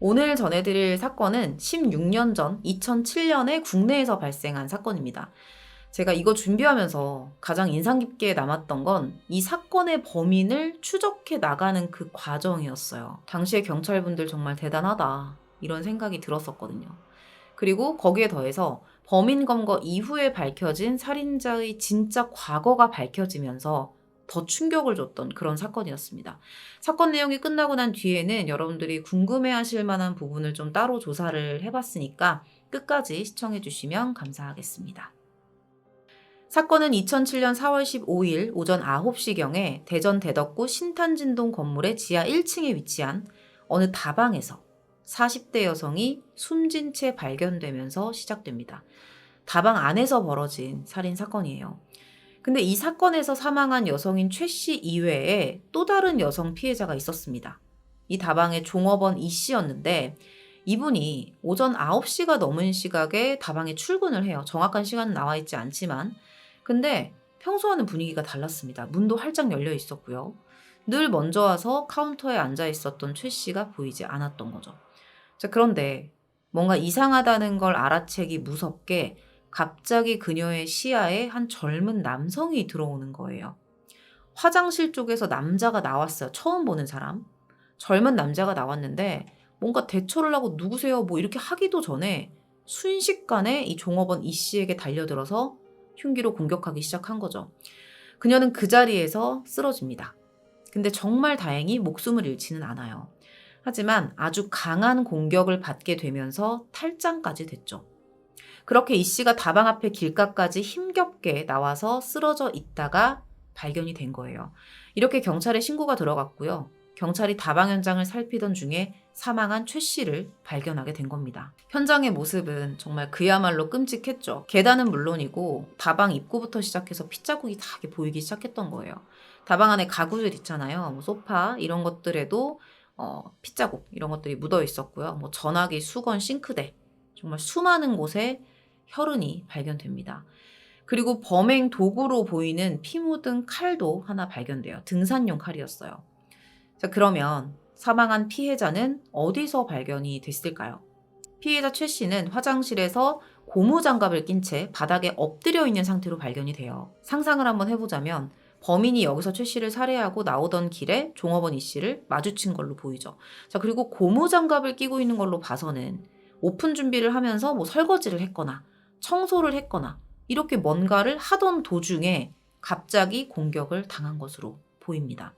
오늘 전해드릴 사건은 16년 전 2007년에 국내에서 발생한 사건입니다. 제가 이거 준비하면서 가장 인상 깊게 남았던 건 이 사건의 범인을 추적해 나가는 그 과정이었어요. 당시에 경찰분들 정말 대단하다. 이런 생각이 들었었거든요. 그리고 거기에 더해서 범인 검거 이후에 밝혀진 살인자의 진짜 과거가 밝혀지면서 더 충격을 줬던 그런 사건이었습니다. 사건 내용이 끝나고 난 뒤에는 여러분들이 궁금해 하실 만한 부분을 좀 따로 조사를 해봤으니까 끝까지 시청해 주시면 감사하겠습니다. 사건은 2007년 4월 15일 오전 9시경에 대전 대덕구 신탄진동 건물의 지하 1층에 위치한 어느 다방에서 40대 여성이 숨진 채 발견되면서 시작됩니다. 다방 안에서 벌어진 살인 사건이에요. 근데 이 사건에서 사망한 여성인 최 씨 이외에 또 다른 여성 피해자가 있었습니다. 이 다방의 종업원 이 씨였는데 이분이 오전 9시가 넘은 시각에 다방에 출근을 해요. 정확한 시간은 나와 있지 않지만. 근데 평소와는 분위기가 달랐습니다. 문도 활짝 열려 있었고요. 늘 먼저 와서 카운터에 앉아 있었던 최 씨가 보이지 않았던 거죠. 자, 그런데 뭔가 이상하다는 걸 알아채기 무섭게 갑자기 그녀의 시야에 한 젊은 남성이 들어오는 거예요. 화장실 쪽에서 남자가 나왔어요. 처음 보는 사람. 젊은 남자가 나왔는데 뭔가 대처를 하고 누구세요? 뭐 이렇게 하기도 전에 순식간에 이 종업원 이 씨에게 달려들어서 흉기로 공격하기 시작한 거죠. 그녀는 그 자리에서 쓰러집니다. 근데 정말 다행히 목숨을 잃지는 않아요. 하지만 아주 강한 공격을 받게 되면서 탈장까지 됐죠. 그렇게 이 씨가 다방 앞에 길가까지 힘겹게 나와서 쓰러져 있다가 발견이 된 거예요. 이렇게 경찰에 신고가 들어갔고요. 경찰이 다방 현장을 살피던 중에 사망한 최 씨를 발견하게 된 겁니다. 현장의 모습은 정말 그야말로 끔찍했죠. 계단은 물론이고 다방 입구부터 시작해서 핏자국이 다 보이기 시작했던 거예요. 다방 안에 가구들 있잖아요. 뭐 소파 이런 것들에도 어, 핏자국 이런 것들이 묻어 있었고요. 뭐 전화기, 수건, 싱크대 정말 수많은 곳에 혈흔이 발견됩니다. 그리고 범행 도구로 보이는 피 묻은 칼도 하나 발견돼요. 등산용 칼이었어요. 자, 그러면 사망한 피해자는 어디서 발견이 됐을까요? 피해자 최 씨는 화장실에서 고무장갑을 낀 채 바닥에 엎드려 있는 상태로 발견이 돼요. 상상을 한번 해보자면 범인이 여기서 최 씨를 살해하고 나오던 길에 종업원 이 씨를 마주친 걸로 보이죠. 자, 그리고 고무장갑을 끼고 있는 걸로 봐서는 오픈 준비를 하면서 뭐 설거지를 했거나 청소를 했거나 이렇게 뭔가를 하던 도중에 갑자기 공격을 당한 것으로 보입니다.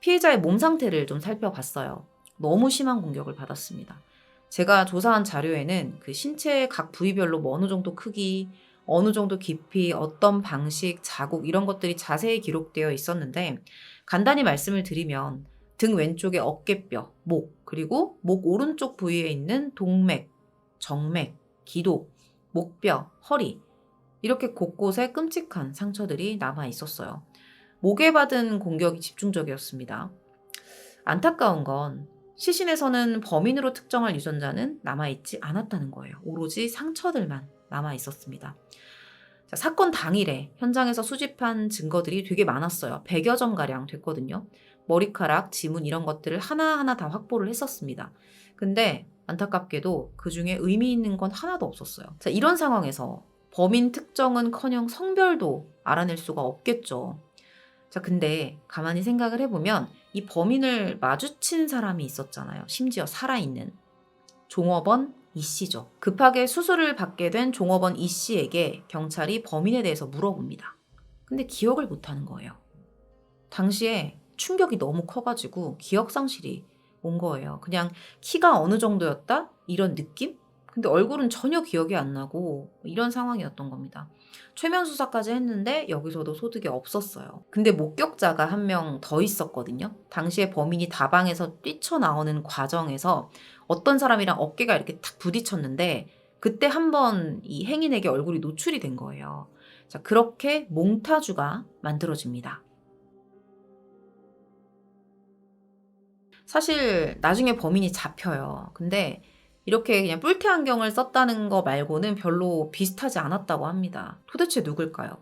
피해자의 몸 상태를 좀 살펴봤어요. 너무 심한 공격을 받았습니다. 제가 조사한 자료에는 그 신체의 각 부위별로 뭐 어느 정도 크기, 어느 정도 깊이, 어떤 방식, 자국 이런 것들이 자세히 기록되어 있었는데 간단히 말씀을 드리면 등 왼쪽의 어깨뼈, 목, 그리고 목 오른쪽 부위에 있는 동맥, 정맥, 기도, 목뼈, 허리 이렇게 곳곳에 끔찍한 상처들이 남아 있었어요. 목에 받은 공격이 집중적이었습니다. 안타까운 건 시신에서는 범인으로 특정할 유전자는 남아있지 않았다는 거예요. 오로지 상처들만 남아 있었습니다. 자, 사건 당일에 현장에서 수집한 증거들이 되게 많았어요. 100여 점가량 됐거든요. 머리카락, 지문 이런 것들을 하나하나 다 확보를 했었습니다. 근데 안타깝게도 그 중에 의미 있는 건 하나도 없었어요. 자, 이런 상황에서 범인 특정은 커녕 성별도 알아낼 수가 없겠죠. 자, 근데 가만히 생각을 해보면 이 범인을 마주친 사람이 있었잖아요. 심지어 살아있는. 종업원 이 씨죠. 급하게 수술을 받게 된 종업원 이 씨에게 경찰이 범인에 대해서 물어봅니다. 근데 기억을 못 하는 거예요. 당시에 충격이 너무 커가지고 기억상실이 온 거예요. 그냥 키가 어느 정도였다? 이런 느낌? 근데 얼굴은 전혀 기억이 안 나고 이런 상황이었던 겁니다. 최면 수사까지 했는데 여기서도 소득이 없었어요. 근데 목격자가 한 명 더 있었거든요. 당시에 범인이 다방에서 뛰쳐나오는 과정에서 어떤 사람이랑 어깨가 이렇게 탁 부딪혔는데 그때 한 번 이 행인에게 얼굴이 노출이 된 거예요. 자, 그렇게 몽타주가 만들어집니다. 사실 나중에 범인이 잡혀요. 근데 이렇게 그냥 뿔테 안경을 썼다는 거 말고는 별로 비슷하지 않았다고 합니다. 도대체 누굴까요?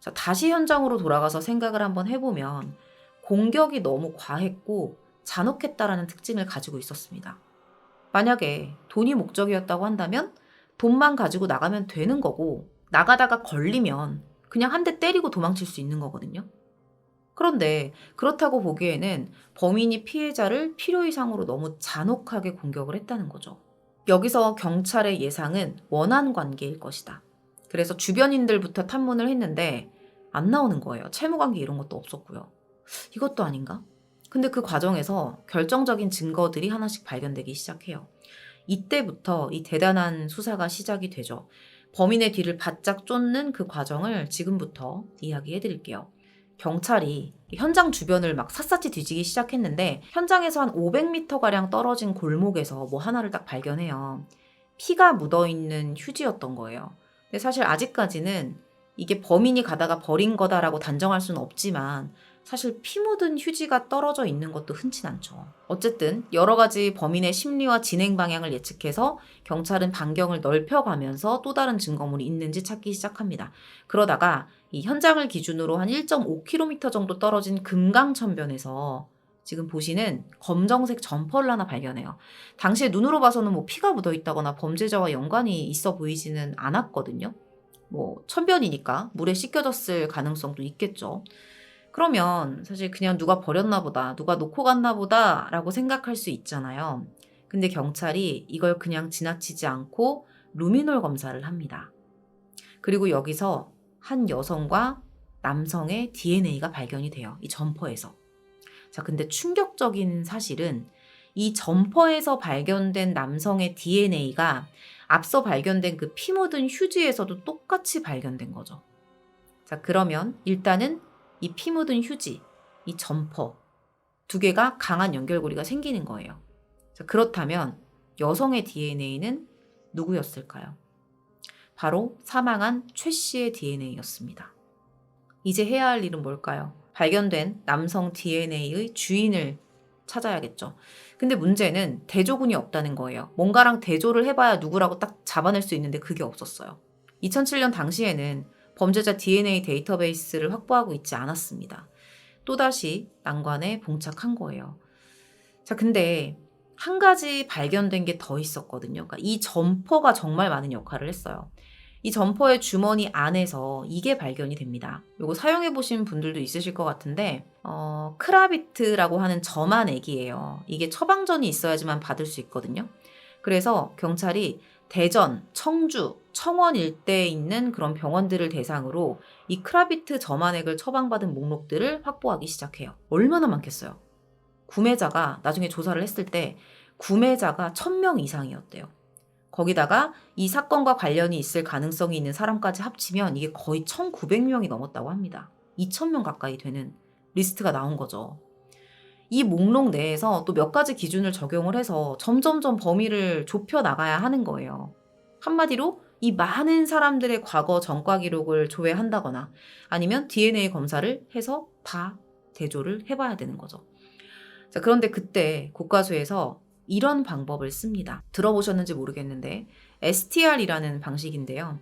자, 다시 현장으로 돌아가서 생각을 한번 해보면 공격이 너무 과했고 잔혹했다라는 특징을 가지고 있었습니다. 만약에 돈이 목적이었다고 한다면 돈만 가지고 나가면 되는 거고 나가다가 걸리면 그냥 한 대 때리고 도망칠 수 있는 거거든요. 그런데 그렇다고 보기에는 범인이 피해자를 필요 이상으로 너무 잔혹하게 공격을 했다는 거죠. 여기서 경찰의 예상은 원한 관계일 것이다. 그래서 주변인들부터 탐문을 했는데 안 나오는 거예요. 채무 관계 이런 것도 없었고요. 이것도 아닌가? 근데 그 과정에서 결정적인 증거들이 하나씩 발견되기 시작해요. 이때부터 이 대단한 수사가 시작이 되죠. 범인의 뒤를 바짝 쫓는 그 과정을 지금부터 이야기해 드릴게요. 경찰이 현장 주변을 막 샅샅이 뒤지기 시작했는데 현장에서 한 500m가량 떨어진 골목에서 뭐 하나를 딱 발견해요. 피가 묻어 있는 휴지였던 거예요. 근데 사실 아직까지는 이게 범인이 가다가 버린 거다라고 단정할 수는 없지만 사실 피 묻은 휴지가 떨어져 있는 것도 흔치 않죠. 어쨌든 여러 가지 범인의 심리와 진행 방향을 예측해서 경찰은 반경을 넓혀가면서 또 다른 증거물이 있는지 찾기 시작합니다. 그러다가 이 현장을 기준으로 한 1.5km 정도 떨어진 금강천변에서 지금 보시는 검정색 점퍼를 하나 발견해요. 당시에 눈으로 봐서는 뭐 피가 묻어 있다거나 범죄자와 연관이 있어 보이지는 않았거든요. 뭐 천변이니까 물에 씻겨졌을 가능성도 있겠죠. 그러면 사실 그냥 누가 버렸나 보다, 누가 놓고 갔나 보다 라고 생각할 수 있잖아요. 근데 경찰이 이걸 그냥 지나치지 않고 루미놀 검사를 합니다. 그리고 여기서 한 여성과 남성의 DNA가 발견이 돼요. 이 점퍼에서. 자, 근데 충격적인 사실은 이 점퍼에서 발견된 남성의 DNA가 앞서 발견된 그 피 묻은 휴지에서도 똑같이 발견된 거죠. 자, 그러면 일단은 이 피 묻은 휴지, 이 점퍼 두 개가 강한 연결고리가 생기는 거예요. 자, 그렇다면 여성의 DNA는 누구였을까요? 바로 사망한 최 씨의 DNA였습니다. 이제 해야 할 일은 뭘까요? 발견된 남성 DNA의 주인을 찾아야겠죠. 근데 문제는 대조군이 없다는 거예요. 뭔가랑 대조를 해봐야 누구라고 딱 잡아낼 수 있는데 그게 없었어요. 2007년 당시에는 범죄자 DNA 데이터베이스를 확보하고 있지 않았습니다. 또다시 난관에 봉착한 거예요. 자, 근데 한 가지 발견된 게 더 있었거든요. 그러니까 이 점퍼가 정말 많은 역할을 했어요. 이 점퍼의 주머니 안에서 이게 발견이 됩니다. 이거 사용해 보신 분들도 있으실 것 같은데 어, 크라비트라고 하는 점한 액이에요. 이게 처방전이 있어야지만 받을 수 있거든요. 그래서 경찰이 대전, 청주, 청원 일대에 있는 그런 병원들을 대상으로 이 크라비트 점안액을 처방받은 목록들을 확보하기 시작해요. 얼마나 많겠어요? 구매자가 나중에 조사를 했을 때 구매자가 1000명 이상이었대요. 거기다가 이 사건과 관련이 있을 가능성이 있는 사람까지 합치면 이게 거의 1900명이 넘었다고 합니다. 2000명 가까이 되는 리스트가 나온 거죠. 이 목록 내에서 또 몇 가지 기준을 적용을 해서 점점점 범위를 좁혀 나가야 하는 거예요. 한마디로 이 많은 사람들의 과거 전과 기록을 조회한다거나 아니면 DNA 검사를 해서 다 대조를 해봐야 되는 거죠. 자, 그런데 그때 국가수에서 이런 방법을 씁니다. 들어보셨는지 모르겠는데 STR이라는 방식인데요.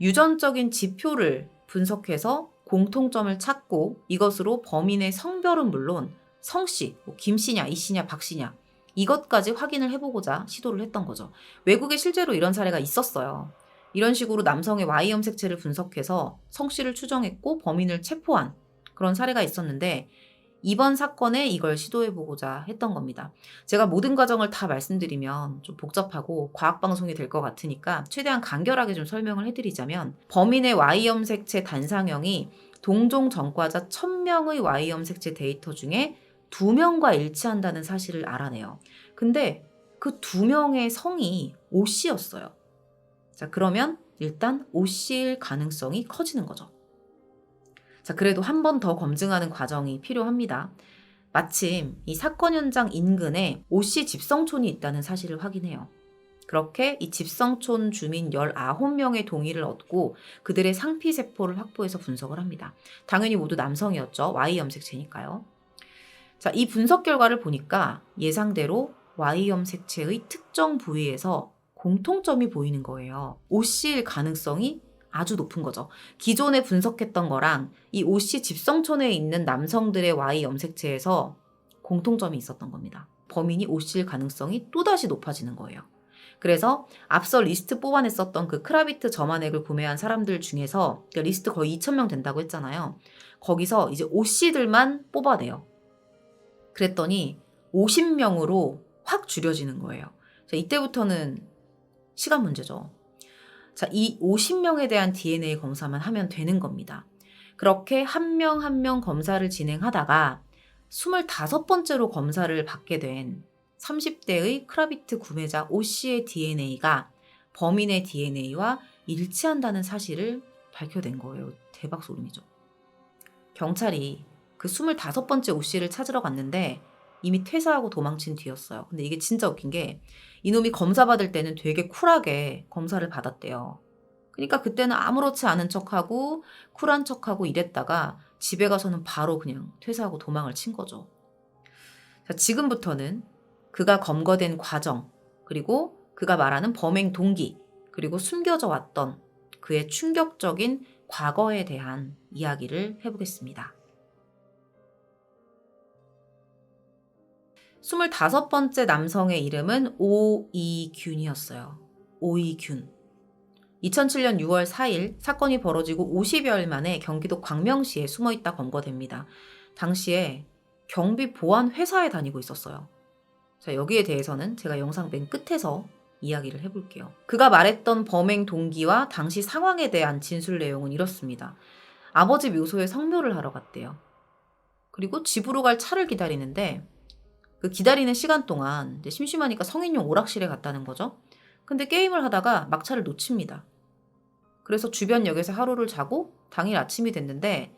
유전적인 지표를 분석해서 공통점을 찾고 이것으로 범인의 성별은 물론 성씨, 뭐 김씨냐, 이씨냐, 박씨냐 이것까지 확인을 해보고자 시도를 했던 거죠. 외국에 실제로 이런 사례가 있었어요. 이런 식으로 남성의 Y 염색체를 분석해서 성씨를 추정했고 범인을 체포한 그런 사례가 있었는데 이번 사건에 이걸 시도해보고자 했던 겁니다. 제가 모든 과정을 다 말씀드리면 좀 복잡하고 과학방송이 될 것 같으니까 최대한 간결하게 좀 설명을 해드리자면 범인의 Y 염색체 단상형이 동종 전과자 1000명의 Y 염색체 데이터 중에 2명과 일치한다는 사실을 알아내요. 근데 그 2명의 성이 O 씨였어요. 자, 그러면 일단 O 씨일 가능성이 커지는 거죠. 자, 그래도 한 번 더 검증하는 과정이 필요합니다. 마침 이 사건 현장 인근에 오 씨 집성촌이 있다는 사실을 확인해요. 그렇게 이 집성촌 주민 19명의 동의를 얻고 그들의 상피세포를 확보해서 분석을 합니다. 당연히 모두 남성이었죠. Y 염색체니까요. 자, 이 분석 결과를 보니까 예상대로 Y 염색체의 특정 부위에서 공통점이 보이는 거예요. OC일 가능성이 아주 높은 거죠. 기존에 분석했던 거랑 이 OC 집성촌에 있는 남성들의 Y 염색체에서 공통점이 있었던 겁니다. 범인이 오씨일 가능성이 또다시 높아지는 거예요. 그래서 앞서 리스트 뽑아냈었던 그 크라비트 점안액을 구매한 사람들 중에서 그러니까 리스트 거의 2,000명 된다고 했잖아요. 거기서 이제 오씨들만 뽑아내요. 그랬더니 50명으로 확 줄여지는 거예요. 자, 이때부터는 시간 문제죠. 자, 이 50명에 대한 DNA 검사만 하면 되는 겁니다. 그렇게 한명 한 명 검사를 진행하다가 25번째로 검사를 받게 된 30대의 크라비트 구매자 O 씨의 DNA가 범인의 DNA와 일치한다는 사실을 밝혀낸 거예요. 대박 소름이죠. 경찰이 그 25번째 O 씨를 찾으러 갔는데 이미 퇴사하고 도망친 뒤였어요. 근데 이게 진짜 웃긴 게 이놈이 검사 받을 때는 되게 쿨하게 검사를 받았대요. 그러니까 그때는 아무렇지 않은 척하고 쿨한 척하고 이랬다가 집에 가서는 바로 그냥 퇴사하고 도망을 친 거죠. 자, 지금부터는 그가 검거된 과정, 그리고 그가 말하는 범행 동기, 그리고 숨겨져 왔던 그의 충격적인 과거에 대한 이야기를 해보겠습니다. 25번째 남성의 이름은 오이균이었어요. 오이균. 2007년 6월 4일 사건이 벌어지고 50여일 만에 경기도 광명시에 숨어 있다 검거됩니다. 당시에 경비 보안 회사에 다니고 있었어요. 자, 여기에 대해서는 제가 영상 맨 끝에서 이야기를 해볼게요. 그가 말했던 범행 동기와 당시 상황에 대한 진술 내용은 이렇습니다. 아버지 묘소에 성묘를 하러 갔대요. 그리고 집으로 갈 차를 기다리는데 그 기다리는 시간 동안 이제 심심하니까 성인용 오락실에 갔다는 거죠. 근데 게임을 하다가 막차를 놓칩니다. 그래서 주변 역에서 하루를 자고 당일 아침이 됐는데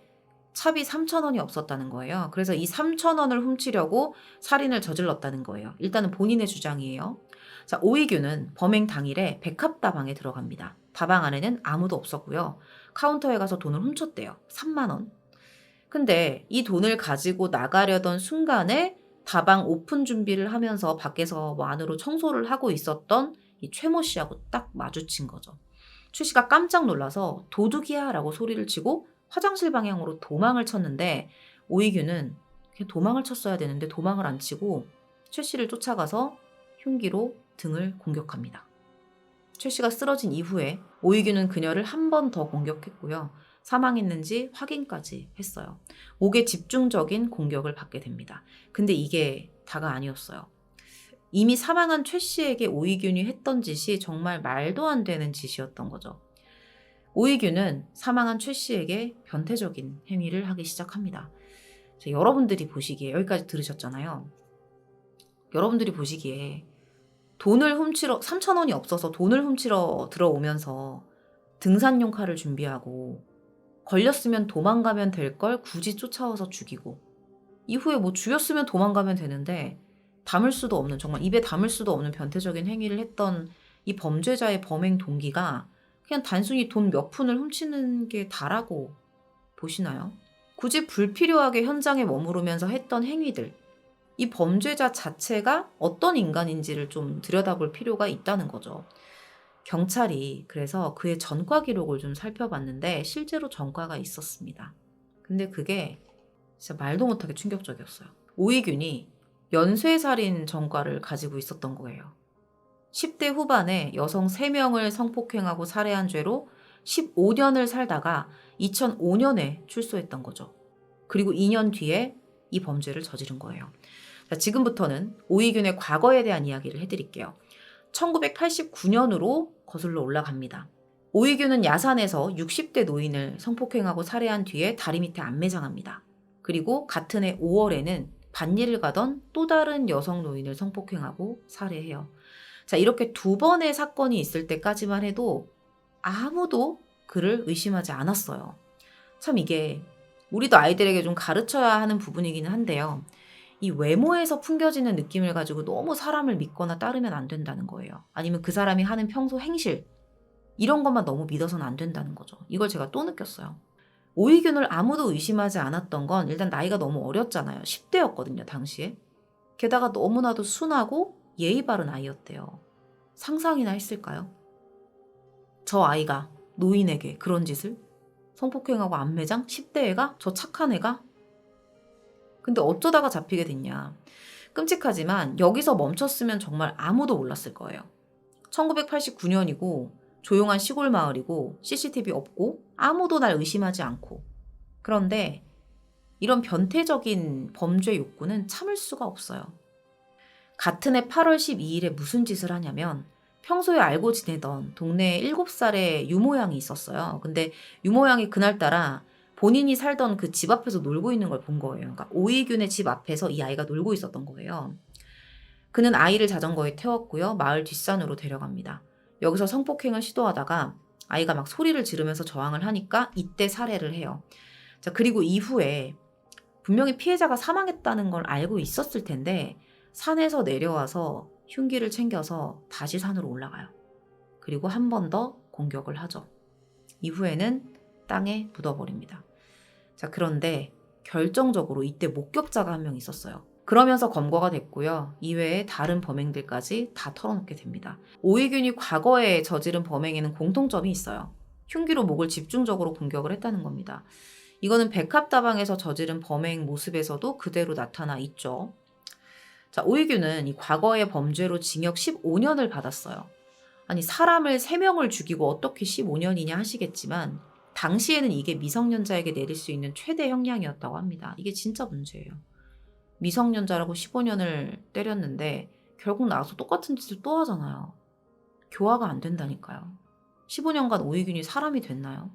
차비 3,000원이 없었다는 거예요. 그래서 이 3,000원을 훔치려고 살인을 저질렀다는 거예요. 일단은 본인의 주장이에요. 자, 오이규는 범행 당일에 백합다방에 들어갑니다. 다방 안에는 아무도 없었고요. 카운터에 가서 돈을 훔쳤대요. 3만 원. 근데 이 돈을 가지고 나가려던 순간에 다방 오픈 준비를 하면서 밖에서 뭐 안으로 청소를 하고 있었던 이 최모 씨하고 딱 마주친 거죠. 최 씨가 깜짝 놀라서 도둑이야 라고 소리를 치고 화장실 방향으로 도망을 쳤는데 오이규는 도망을 쳤어야 되는데 도망을 안 치고 최 씨를 쫓아가서 흉기로 등을 공격합니다. 최 씨가 쓰러진 이후에 오이규는 그녀를 한 번 더 공격했고요. 사망했는지 확인까지 했어요. 목에 집중적인 공격을 받게 됩니다. 근데 이게 다가 아니었어요. 이미 사망한 최 씨에게 오이균이 했던 짓이 정말 말도 안 되는 짓이었던 거죠. 오이균은 사망한 최 씨에게 변태적인 행위를 하기 시작합니다. 자, 여러분들이 보시기에 여기까지 들으셨잖아요. 여러분들이 보시기에 돈을 훔치러 3천 원이 없어서 돈을 훔치러 들어오면서 등산용 칼을 준비하고 걸렸으면 도망가면 될 걸 굳이 쫓아와서 죽이고 이후에 뭐 죽였으면 도망가면 되는데 담을 수도 없는 정말 입에 담을 수도 없는 변태적인 행위를 했던 이 범죄자의 범행 동기가 그냥 단순히 돈 몇 푼을 훔치는 게 다라고 보시나요? 굳이 불필요하게 현장에 머무르면서 했던 행위들 이 범죄자 자체가 어떤 인간인지를 좀 들여다볼 필요가 있다는 거죠. 경찰이 그래서 그의 전과 기록을 좀 살펴봤는데 실제로 전과가 있었습니다. 근데 그게 진짜 말도 못하게 충격적이었어요. 오이균이 연쇄살인 전과를 가지고 있었던 거예요. 10대 후반에 여성 3명을 성폭행하고 살해한 죄로 15년을 살다가 2005년에 출소했던 거죠. 그리고 2년 뒤에 이 범죄를 저지른 거예요. 자, 지금부터는 오이균의 과거에 대한 이야기를 해드릴게요. 1989년으로 거슬러 올라갑니다. 오이규는 야산에서 60대 노인을 성폭행하고 살해한 뒤에 다리 밑에 안매장합니다. 그리고 같은 해 5월에는 반일을 가던 또 다른 여성 노인을 성폭행하고 살해해요. 자, 이렇게 두 번의 사건이 있을 때까지만 해도 아무도 그를 의심하지 않았어요. 참 이게 우리도 아이들에게 좀 가르쳐야 하는 부분이기는 한데요. 이 외모에서 풍겨지는 느낌을 가지고 너무 사람을 믿거나 따르면 안 된다는 거예요. 아니면 그 사람이 하는 평소 행실, 이런 것만 너무 믿어서는 안 된다는 거죠. 이걸 제가 또 느꼈어요. 오이균을 아무도 의심하지 않았던 건 일단 나이가 너무 어렸잖아요. 10대였거든요, 당시에. 게다가 너무나도 순하고 예의 바른 아이였대요. 상상이나 했을까요? 저 아이가 노인에게 그런 짓을? 성폭행하고 안매장? 10대 애가? 저 착한 애가? 근데 어쩌다가 잡히게 됐냐. 끔찍하지만 여기서 멈췄으면 정말 아무도 몰랐을 거예요. 1989년이고 조용한 시골 마을이고 CCTV 없고 아무도 날 의심하지 않고 그런데 이런 변태적인 범죄 욕구는 참을 수가 없어요. 같은 해 8월 12일에 무슨 짓을 하냐면 평소에 알고 지내던 동네에 7살의 유모양이 있었어요. 근데 유모양이 그날따라 본인이 살던 그 집 앞에서 놀고 있는 걸 본 거예요. 그러니까 오이균의 집 앞에서 이 아이가 놀고 있었던 거예요. 그는 아이를 자전거에 태웠고요. 마을 뒷산으로 데려갑니다. 여기서 성폭행을 시도하다가 아이가 막 소리를 지르면서 저항을 하니까 이때 살해를 해요. 자, 그리고 이후에 분명히 피해자가 사망했다는 걸 알고 있었을 텐데 산에서 내려와서 흉기를 챙겨서 다시 산으로 올라가요. 그리고 한 번 더 공격을 하죠. 이후에는 땅에 묻어버립니다. 자, 그런데 결정적으로 이때 목격자가 한 명 있었어요. 그러면서 검거가 됐고요. 이외에 다른 범행들까지 다 털어놓게 됩니다. 오이균이 과거에 저지른 범행에는 공통점이 있어요. 흉기로 목을 집중적으로 공격을 했다는 겁니다. 이거는 백합다방에서 저지른 범행 모습에서도 그대로 나타나 있죠. 자, 오이규는 이 과거의 범죄로 징역 15년을 받았어요. 아니, 사람을 3명을 죽이고 어떻게 15년이냐 하시겠지만, 당시에는 이게 미성년자에게 내릴 수 있는 최대 형량이었다고 합니다. 이게 진짜 문제예요. 미성년자라고 15년을 때렸는데, 결국 나와서 똑같은 짓을 또 하잖아요. 교화가 안 된다니까요. 15년간 오이균이 사람이 됐나요?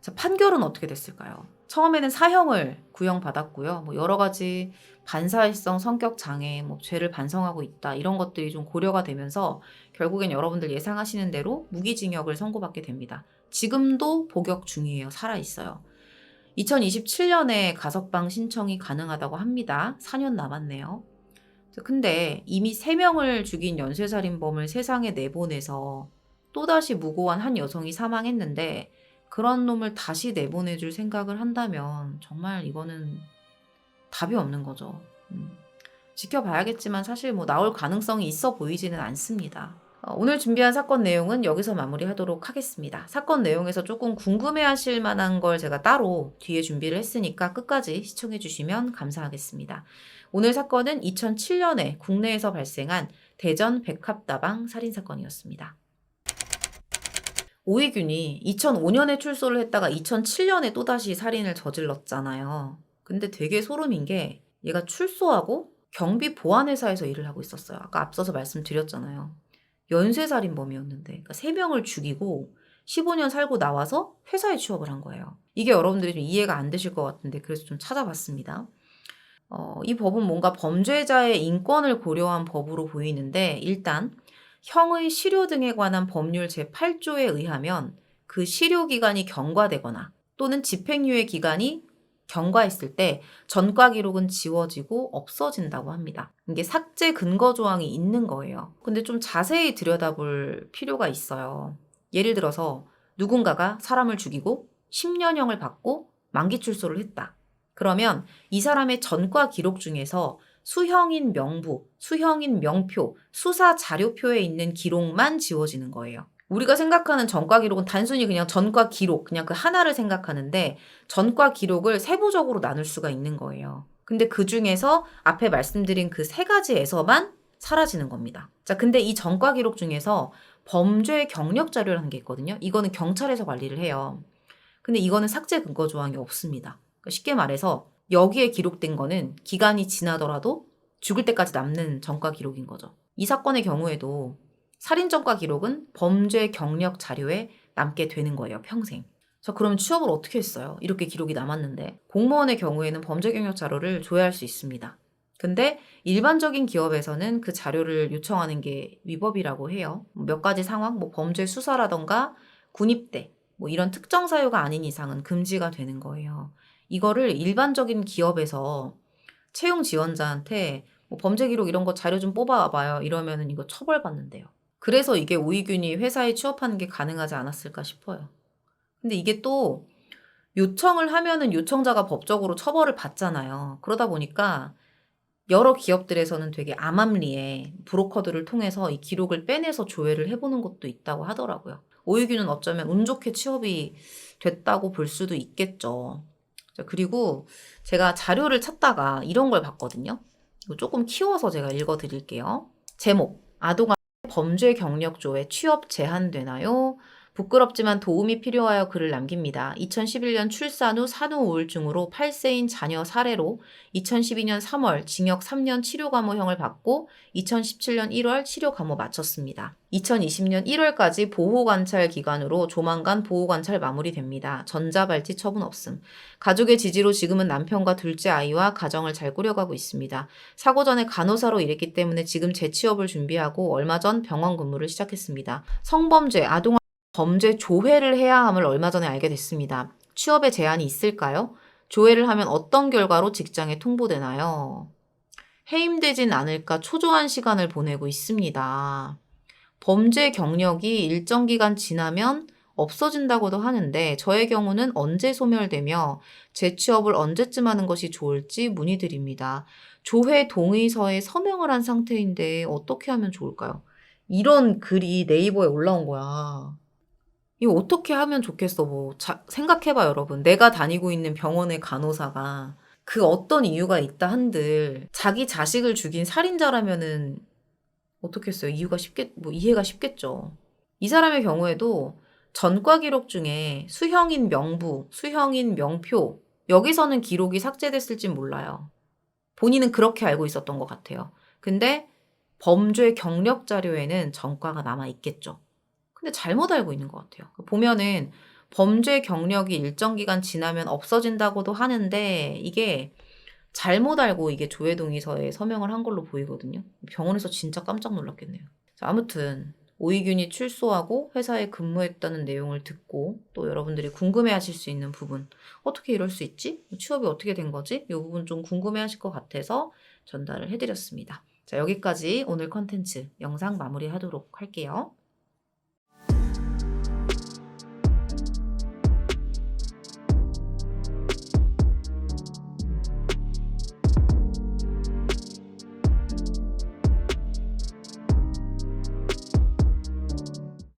자, 판결은 어떻게 됐을까요? 처음에는 사형을 구형받았고요. 뭐 여러 가지 반사회성 성격 장애, 뭐 죄를 반성하고 있다 이런 것들이 좀 고려가 되면서 결국엔 여러분들 예상하시는 대로 무기징역을 선고받게 됩니다. 지금도 복역 중이에요. 살아 있어요. 2027년에 가석방 신청이 가능하다고 합니다. 4년 남았네요. 자, 근데 이미 3명을 죽인 연쇄살인범을 세상에 내보내서 또다시 무고한 한 여성이 사망했는데 그런 놈을 다시 내보내줄 생각을 한다면 정말 이거는 답이 없는 거죠. 음. 지켜봐야겠지만 사실 뭐 나올 가능성이 있어 보이지는 않습니다. 어, 오늘 준비한 사건 내용은 여기서 마무리하도록 하겠습니다. 사건 내용에서 조금 궁금해하실 만한 걸 제가 따로 뒤에 준비를 했으니까 끝까지 시청해 주시면 감사하겠습니다. 오늘 사건은 2007년에 국내에서 발생한 대전 백합다방 살인 사건이었습니다. 오희균이 2005년에 출소를 했다가 2007년에 또다시 살인을 저질렀잖아요. 근데 되게 소름인 게 얘가 출소하고 경비 보안회사에서 일을 하고 있었어요. 아까 앞서서 말씀드렸잖아요. 연쇄살인범이었는데 그러니까 3명을 죽이고 15년 살고 나와서 회사에 취업을 한 거예요. 이게 여러분들이 좀 이해가 안 되실 것 같은데 그래서 좀 찾아봤습니다. 어, 이 법은 뭔가 범죄자의 인권을 고려한 법으로 보이는데 일단 형의 실효 등에 관한 법률 제8조에 의하면 그 실효 기간이 경과되거나 또는 집행유예 기간이 경과했을 때 전과 기록은 지워지고 없어진다고 합니다. 이게 삭제 근거 조항이 있는 거예요. 근데 좀 자세히 들여다볼 필요가 있어요. 예를 들어서 누군가가 사람을 죽이고 10년형을 받고 만기 출소를 했다. 그러면 이 사람의 전과 기록 중에서 수형인 명부, 수형인 명표, 수사 자료표에 있는 기록만 지워지는 거예요. 우리가 생각하는 전과 기록은 단순히 그냥 전과 기록, 그냥 그 하나를 생각하는데 전과 기록을 세부적으로 나눌 수가 있는 거예요. 근데 그 중에서 앞에 말씀드린 그 세 가지에서만 사라지는 겁니다. 자, 근데 이 전과 기록 중에서 범죄 경력 자료라는 게 있거든요. 이거는 경찰에서 관리를 해요. 근데 이거는 삭제 근거 조항이 없습니다. 그러니까 쉽게 말해서 여기에 기록된 거는 기간이 지나더라도 죽을 때까지 남는 전과 기록인 거죠. 이 사건의 경우에도 살인 전과 기록은 범죄 경력 자료에 남게 되는 거예요, 평생. 자, 그럼 취업을 어떻게 했어요? 이렇게 기록이 남았는데. 공무원의 경우에는 범죄 경력 자료를 조회할 수 있습니다. 근데 일반적인 기업에서는 그 자료를 요청하는 게 위법이라고 해요. 몇 가지 상황, 뭐 범죄 수사라던가 군입대, 뭐 이런 특정 사유가 아닌 이상은 금지가 되는 거예요. 이거를 일반적인 기업에서 채용 지원자한테 뭐 범죄 기록 이런 거 자료 좀 뽑아봐요. 이러면은 이거 처벌받는데요. 그래서 이게 오이균이 회사에 취업하는 게 가능하지 않았을까 싶어요. 근데 이게 또 요청을 하면은 요청자가 법적으로 처벌을 받잖아요. 그러다 보니까 여러 기업들에서는 되게 암암리에 브로커들을 통해서 이 기록을 빼내서 조회를 해보는 것도 있다고 하더라고요. 오이균은 어쩌면 운 좋게 취업이 됐다고 볼 수도 있겠죠. 그리고 제가 자료를 찾다가 이런 걸 봤거든요. 조금 키워서 제가 읽어 드릴게요. 제목 아동아 범죄 경력조회 취업 제한되나요? 부끄럽지만 도움이 필요하여 글을 남깁니다. 2011년 출산 후 산후 우울증으로 8세인 자녀 사례로 2012년 3월 징역 3년 치료 감호형을 받고 2017년 1월 치료 감호 마쳤습니다. 2020년 1월까지 보호 관찰 기간으로 조만간 보호 관찰 마무리됩니다. 전자발찌 처분 없음. 가족의 지지로 지금은 남편과 둘째 아이와 가정을 잘 꾸려가고 있습니다. 사고 전에 간호사로 일했기 때문에 지금 재취업을 준비하고 얼마 전 병원 근무를 시작했습니다. 성범죄, 아동 범죄 조회를 해야 함을 얼마 전에 알게 됐습니다. 취업에 제한이 있을까요? 조회를 하면 어떤 결과로 직장에 통보되나요? 해임되진 않을까 초조한 시간을 보내고 있습니다. 범죄 경력이 일정 기간 지나면 없어진다고도 하는데 저의 경우는 언제 소멸되며 재취업을 언제쯤 하는 것이 좋을지 문의드립니다. 조회 동의서에 서명을 한 상태인데 어떻게 하면 좋을까요? 이런 글이 네이버에 올라온 거야. 이거 어떻게 하면 좋겠어? 뭐, 자, 생각해봐, 여러분. 내가 다니고 있는 병원의 간호사가 그 어떤 이유가 있다 한들 자기 자식을 죽인 살인자라면은 어떻겠어요? 이유가 쉽겠, 뭐, 이해가 쉽겠죠. 이 사람의 경우에도 전과 기록 중에 수형인 명부, 수형인 명표, 여기서는 기록이 삭제됐을진 몰라요. 본인은 그렇게 알고 있었던 것 같아요. 근데 범죄 경력 자료에는 전과가 남아 있겠죠. 근데 잘못 알고 있는 것 같아요. 보면은 범죄 경력이 일정 기간 지나면 없어진다고도 하는데 이게 잘못 알고 이게 조회동의서에 서명을 한 걸로 보이거든요. 병원에서 진짜 깜짝 놀랐겠네요. 자, 아무튼 오이균이 출소하고 회사에 근무했다는 내용을 듣고 또 여러분들이 궁금해하실 수 있는 부분 어떻게 이럴 수 있지? 취업이 어떻게 된 거지? 이 부분 좀 궁금해하실 것 같아서 전달을 해드렸습니다. 자 여기까지 오늘 컨텐츠 영상 마무리하도록 할게요.